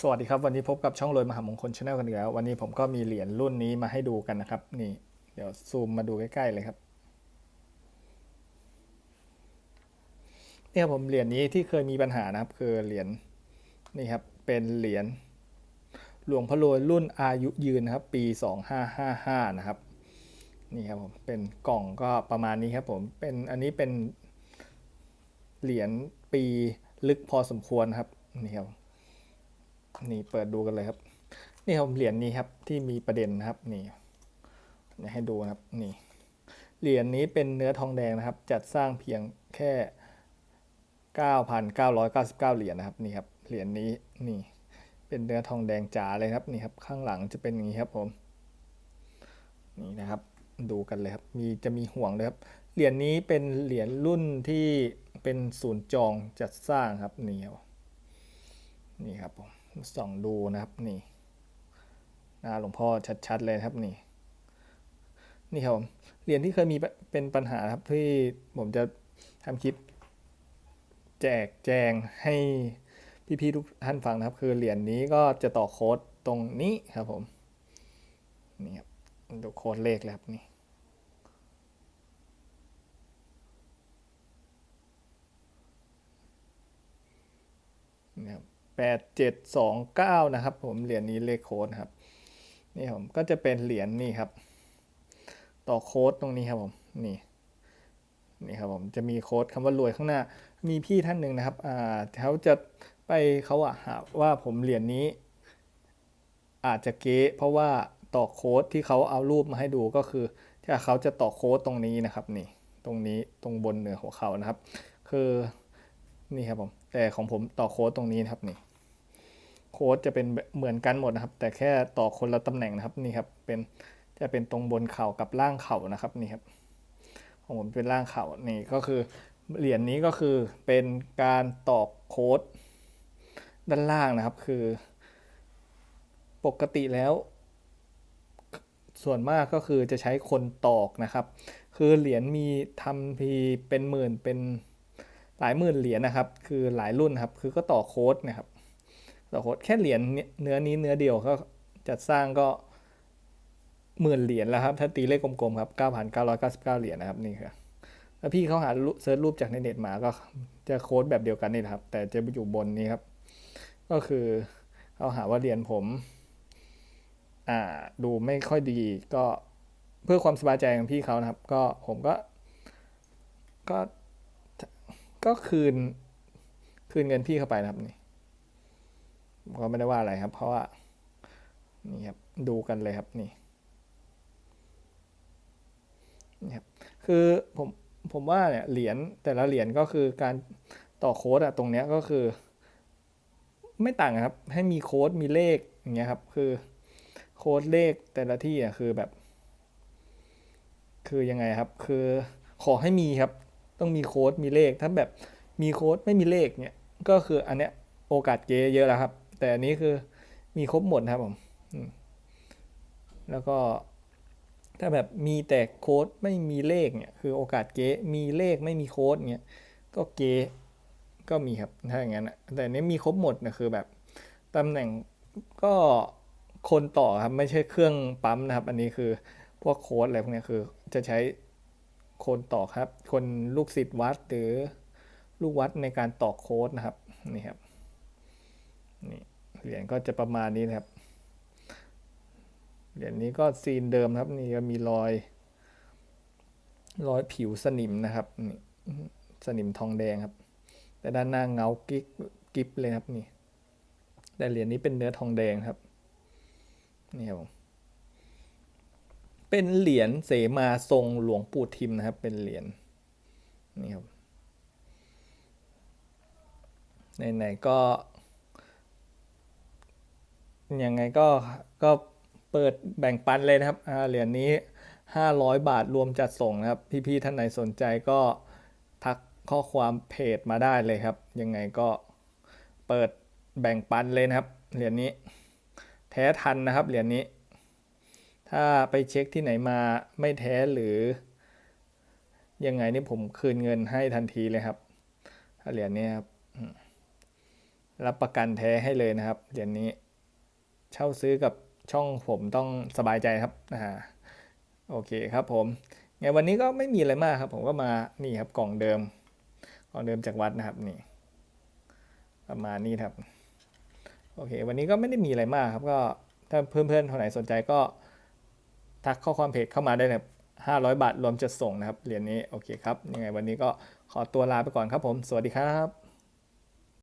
สวัสดีครับ วันนี้พบกับช่องรวยมหามงคลชาแนลกันอีกแล้ว วันนี้ผมก็มีเหรียญรุ่นนี้มาให้ดูกันนะครับ นี่ เดี๋ยวซูมมาดูใกล้ๆเลยครับ เนี่ยผมเหรียญนี้ที่เคยมีปัญหานะครับ คือเหรียญนี่ครับ เป็นเหรียญหลวงพ่อรวยรุ่นอายุยืนนะครับ ปี 2555 นะครับ นี่ครับผม เป็นกล่องก็ประมาณนี้ครับผม เป็นอันนี้เป็นเหรียญปีลึกพอสมควรครับ นี่ครับ นี่เปิดดูกันเลยครับ นี่ครับเหรียญนี้ครับที่มีประเด็นนะครับนี่นี่ให้ดูนะครับนี่เหรียญนี้เป็นเนื้อทองแดงนะครับ จัดสร้างเพียงแค่ 9,999 เหรียญนะครับนี่ครับเหรียญนี้นี่ เป็นเนื้อทองแดงจ๋าเลยครับนี่ครับข้างหลังจะเป็นอย่างนี้ครับผมนี่นะครับดูกันเลยครับมีจะมีห่วงเลยครับเหรียญนี้เป็นเหรียญรุ่นที่เป็นศูนย์จองจัดสร้างครับนี่ครับนี่ครับผม ส่องดูนะครับนี่หน้าหลวงพ่อชัดๆเลยครับนี่นี่ครับผมเหรียญที่เคยมีเป็นปัญหาครับที่ผมจะทำคลิป แจกแจงให้พี่ๆทุกท่านฟังนะครับ คือเหรียญนี้ก็จะต่อโค้ดตรงนี้ครับผมนี่ครับดูโค้ดเลขเลยครับนี่นะครับ แปดเจ็ดสองเก้านะครับ ผมเหรียญนี้เลขโค้ดครับนี่ผมก็จะเป็นเหรียญนี่ครับ ต่อโค้ดตรงนี้ครับผมนี่นี่ครับผมจะมีโค้ดคำว่ารวยข้างหน้า มีพี่ท่านหนึ่งนะครับอ่าเขาจะไปเขาอะหาว่าผมเหรียญนี้ อาจจะเก๊เพราะว่าต่อโค้ดที่เขาเอารูปมาให้ดูก็คือที่เขาจะต่อโค้ดตรงนี้นะครับนี่ตรงนี้ตรงบนเหนือหัวเขานะครับ คือนี่ครับผม แต่ของผมต่อโค้ดตรงนี้นะครับนี่โค้ดจะเป็นเหมือนกันหมดนะครับ แต่แค่ต่อคนละตำแหน่งนะครับนี่ครับเป็นจะเป็นตรงบนเข่ากับล่างเข่านะครับนี่ครับของผมเป็นล่างเข่านี่ก็คือเหรียญนี้ก็คือเป็นการตอกโค้ดด้านล่างนะครับคือ ปกติแล้ว ส่วนมากก็คือจะใช้คนตอกนะครับ คือเหรียญมีทำพีเป็นหมื่นเป็น ลายหมื่นเหรียญนะครับ คือหลายรุ่นครับ คือก็ต่อโค้ดนะครับ ต่อโค้ดแค่เหรียญเนื้อนี้เนื้อเดียวก็จัดสร้างก็หมื่นเหรียญแล้วครับ ถ้าตีเลขกลมๆครับ 9,999 เหรียญนะครับนี่ครับแล้วพี่เขาหาเซิร์ชรูปจากในเน็ตมาก็จะโค้ดแบบเดียวกันนี่ครับ แต่จะอยู่บนนี้ครับ ก็คือเขาหาว่าเหรียญผมอ่าดูไม่ค่อยดีก็เพื่อความสบายใจของพี่เขานะครับ ก็ผมก็ ก็ ก็คืน คืนเงินพี่เข้าไปนะครับนี่ก็ไม่ได้ว่าอะไรครับ เพราะว่านี่ครับดูกันเลยครับนี่นี่ครับคือผมผมว่าเนี่ยเหรียญแต่ละเหรียญก็คือการต่อโค้ดอะตรงเนี้ยก็คือ ไม่ต่างครับ ให้มีโค้ดมีเลขอย่างเงี้ยครับ คือโค้ดเลขแต่ละที่อะคือแบบ คือยังไงครับ คือขอให้มีครับ ต้องมีโค้ดมีเลข ถ้าแบบมีโค้ดไม่มีเลขเนี่ยก็คืออันเนี้ยโอกาสเก๊เยอะแล้วครับ แต่อันนี้คือมีครบหมดนะครับผมแล้วก็ถ้าแบบมีแต่โค้ดไม่มีเลขเนี่ยคือโอกาสเก๊มีเลขไม่มีโค้ดเนี่ยก็เก๊ก็มีครับถ้าอย่างนั้นแต่อันี้มีครบหมดนะคือแบบตำแหน่งก็คนต่อครับไม่ใช่เครื่องปั๊มนะครับ อันนี้คือพวกโค้ดอะไรพวกนี้คือจะใช้ คนต่อครับ คนลูกศิษย์วัดหรือลูกวัดในการต่อโค้ดนะครับนี่ครับนี่เหรียญก็จะประมาณนี้นะครับเหรียญนี้ก็ซีนเดิมครับ นี่ก็มีรอย รอยผิวสนิมนะครับนี่สนิมทองแดงครับ แต่ด้านหน้าเงากิ๊กกิบเลยครับนี่แต่เหรียญนี้เป็นเนื้อทองแดงครับนี่ครับ เป็นเหรียญเสมาทรงหลวงปู่ทิมนะครับ เป็นเหรียญนี่ครับไหนๆก็ยังไงก็ก็เปิดแบ่งปันเลยนะครับเหรียญนี้ 500 บาทรวมจัดส่งนะครับ พี่ๆท่านไหนสนใจก็ทักข้อความเพจมาได้เลยครับ ยังไงก็เปิดแบ่งปันเลยนะครับเหรียญนี้ แท้ทันนะครับเหรียญนี้ ถ้าไปเช็คที่ไหนมาไม่แท้หรือ ยังไงนี่ผมคืนเงินให้ทันทีเลยครับเหรียญนี้ครับรับประกันแท้ให้เลยนะครับเหรียญนี้ เช่าซื้อกับช่องผมต้องสบายใจครับอ่าโอเคครับผมไงวันนี้ก็ไม่มีอะไรมากครับ ผมก็มานี่ครับกล่องเดิมกล่องเดิมจากวัดนะครับนี่ ประมาณนี้ครับ โอเค วันนี้ก็ไม่ได้มีอะไรมากครับ ก็ถ้าเพื่อนๆคนไหนสนใจก็ ทักข้อความเพจเข้ามาได้นะห้าร้อยบาทรวมจะส่งนะครับเหรียญนี้โอเคครับยังไงวันนี้ก็ขอตัวลาไปก่อนครับผม สวัสดีครับ